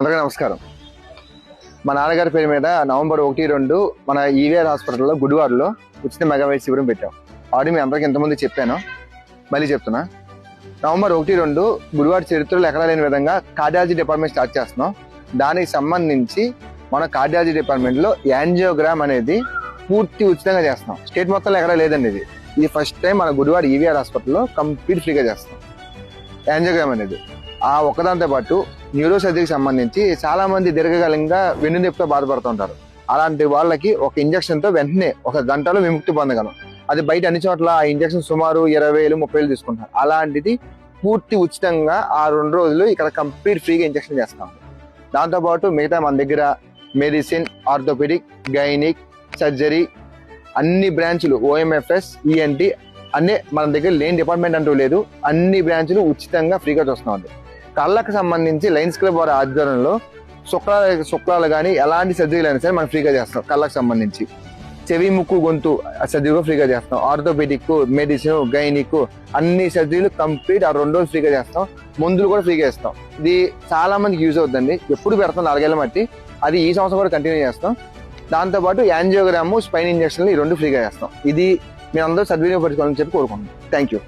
అందరికీ నమస్కారం. మా నాన్నగారి పేరు మీద నవంబర్ ఒకటి రెండు మన ఈవీఆర్ హాస్పిటల్లో గుడివాడలో ఉచిత మెగావైట్ శిబిరం పెట్టాం. ఆడి మీ అందరికీ ఇంతకుముందు చెప్పాను. మళ్ళీ చెప్తున్నా. నవంబర్ ఒకటి రెండు గుడివాడ చరిత్రలో ఎక్కడా లేని విధంగా కార్డియాలజీ డిపార్ట్మెంట్ స్టార్ట్ చేస్తున్నాం. దానికి సంబంధించి మన కార్డియాలజీ డిపార్ట్మెంట్లో యాంజియోగ్రామ్ అనేది పూర్తి ఉచితంగా చేస్తున్నాం. స్టేట్ మొత్తంలో ఎక్కడా లేదండి ఇది. ఇది ఫస్ట్ టైం మన గుడివాడ ఈవీఆర్ హాస్పిటల్లో కంప్లీట్ ఫ్రీగా చేస్తాం యాంజియోగ్రామ్ అనేది. ఆ ఒక్కదాంతో పాటు న్యూరో సర్జరీకి సంబంధించి చాలా మంది దీర్ఘకాలంగా వెన్ను నొప్పితో బాధపడుతుంటారు. అలాంటి వాళ్ళకి ఒక ఇంజక్షన్తో వెంటనే ఒక గంటలో విముక్తి పొందగలం. అది బయట అన్ని చోట్ల ఆ ఇంజక్షన్ సుమారు ఇరవై వేలు ముప్పై వేలు తీసుకుంటారు. అలాంటిది పూర్తి ఉచితంగా ఆ రెండు రోజులు ఇక్కడ కంప్లీట్ ఫ్రీగా ఇంజక్షన్ చేస్తాం దాంతోపాటు మిగతా మన దగ్గర మెడిసిన్ ఆర్థోపెడిక్ గైనిక్ సర్జరీ అన్ని బ్రాంచ్లు ఓఎంఎఫ్ఎస్ ఈఎన్టీ అన్నీ మన దగ్గర లేని డిపార్ట్మెంట్ అంటూ లేదు. అన్ని బ్రాంచ్లు ఉచితంగా ఫ్రీగా చూస్తున్నాం కళ్ళకు సంబంధించి లైన్స్ క్లబ్ వారి ఆధ్వర్యంలో శుక్లాల శుక్లాలు కానీ ఎలాంటి సర్జరీలు అయినా సరే మనం ఫ్రీగా చేస్తాం కళ్ళకు సంబంధించి. చెవి ముక్కు గొంతు సర్జరీ కూడా ఫ్రీగా చేస్తాం ఆర్థోపెడిక్ మెడిసిన్ గైనిక్ అన్ని సర్జరీలు కంప్లీట్ ఆ రెండు రోజులు ఫ్రీగా చేస్తాం మందులు కూడా ఫ్రీగా ఇస్తాం ఇది చాలా మందికి యూజ్ అవుతుంది ఎప్పుడు పెడతాం నాలుగేళ్ళ మట్టి. అది ఈ సంవత్సరం కూడా కంటిన్యూ చేస్తాం దాంతోపాటు యాంజియోగ్రాము స్పైన్ ఇంజక్షన్లు ఈ రెండు ఫ్రీగా చేస్తాం ఇది మీ అందరూ సద్వినియోగపరచుకోవాలని చెప్పి కోరుకుంటున్నాం. Thank you.